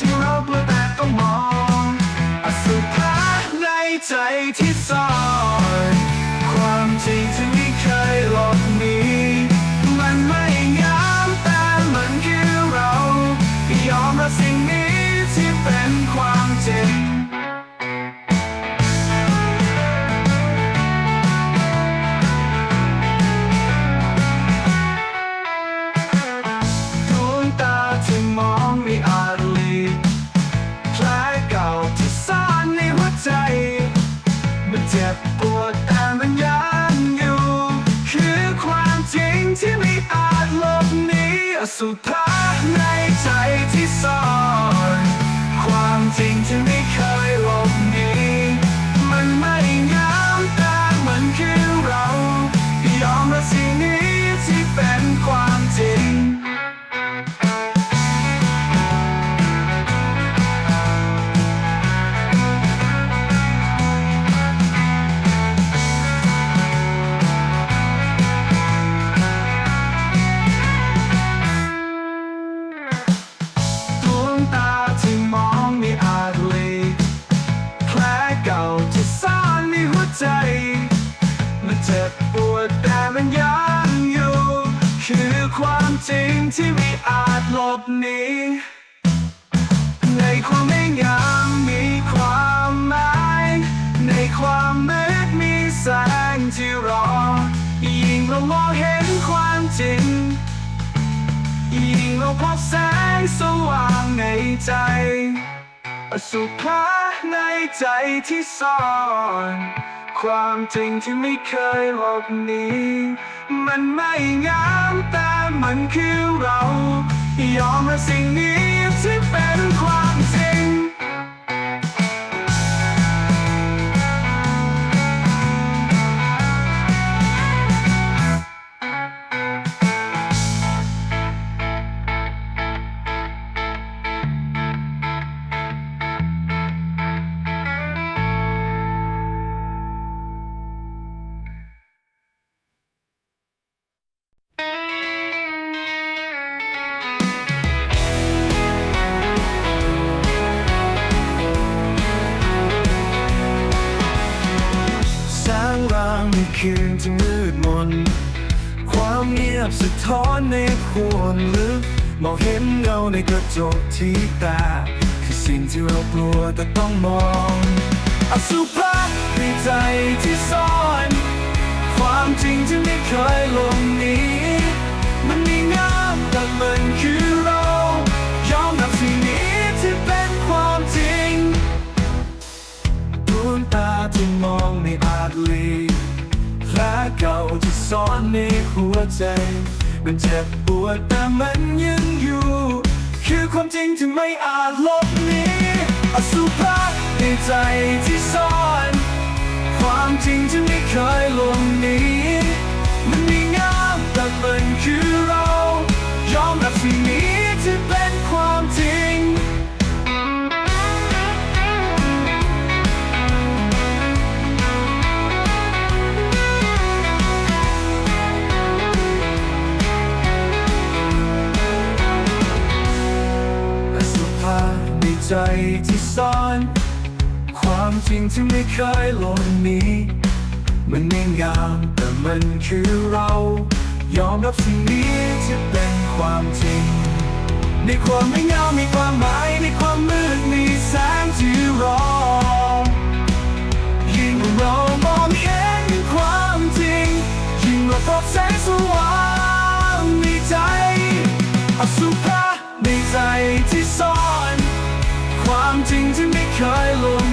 ที่เราเพื่อแต่ต้องมองอสุภะในใจที่ซ่อน สุดท้ายในใจที่ซ่อนความจริงที่ไม่ จริงที่ไม่อาจลบหนีในความไม่งามมีความหมาย ในความมืดมีแสงที่รอ ยิ่งเรามองเห็นความจริง ยิ่งเราพบแสงสว่างในใจ สุภะในใจที่ซ่อนความจริงที่ไม่เคยหลบหนีมันไม่งาม มันคือเรา ยอมรับสิ่งนี้ที่เป็น คืนที่มืดมน ความเงียบสะท้อนในควรลึกมองเห็นเงาในกระจกที่ตา คือสิ่งที่เรากลัวแต่ต้องมองอสุภะในใจที่ซ่อน ความจริงที่ไม่เคยลงนี้ ใจ มันเจ็บปวดแต่มันยังอยู่ คือความจริงที่ไม่อาจลบหนีอสุภะในใจที่ซ่อน ความจริงที่ไม่เคยลงหนีมันมีงามแต่มันคือเรา ยอมรับสิ่งนี้ ใจที่ซ่อน ความจริงที่ไม่เคยหลงหนีมันไม่งามแต่มันคือเรา ยอมรับสิ่งนี้ที่เป็นความจริง ในความไม่งามีความหมาย ในความมืดมีแสงที่รอยิ่งเรามองเห็นความจริง ยิ่งเราพบแสงสว่างในใจอสุภะในใจที่ซ่อน ที่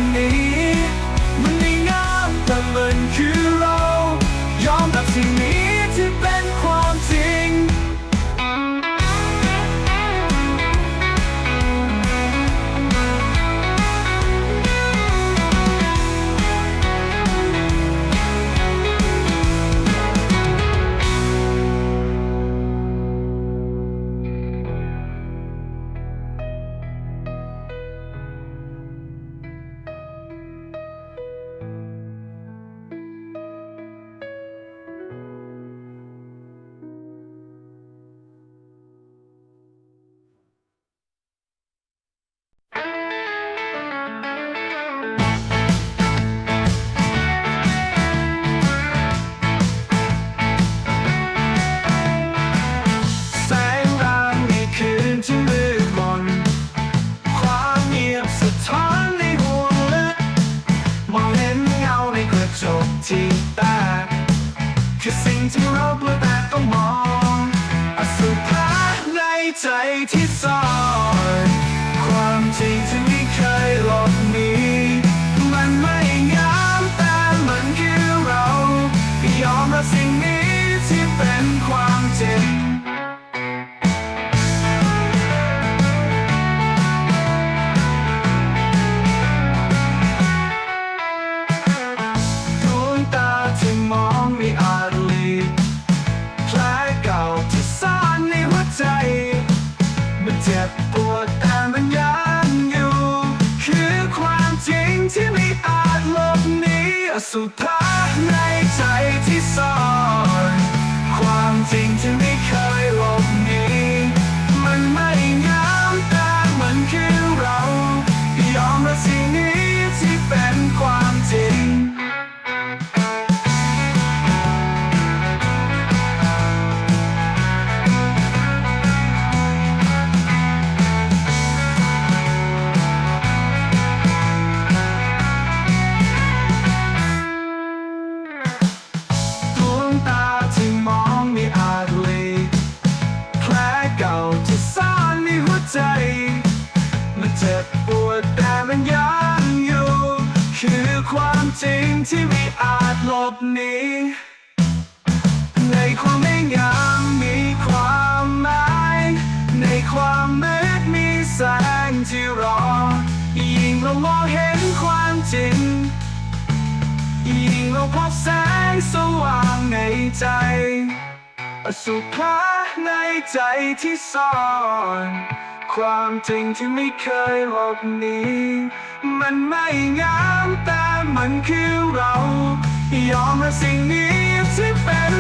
ค สุดท้ายในใจที่ซ่อน จริงที่ไม่อาจหลบหนีในความไม่งามมีความหมาย ในความมืดมีแสงที่รอ ยิ่งเรามองเห็นความจริง ยิ่งเราพบแสงสว่างในใจอสุภะในใจที่ซ่อน ความจริงที่ไม่เคยหลบหนีมันไม่งามแต่ มันคือเรา ยอมรับสิ่งนี้ที่เป็น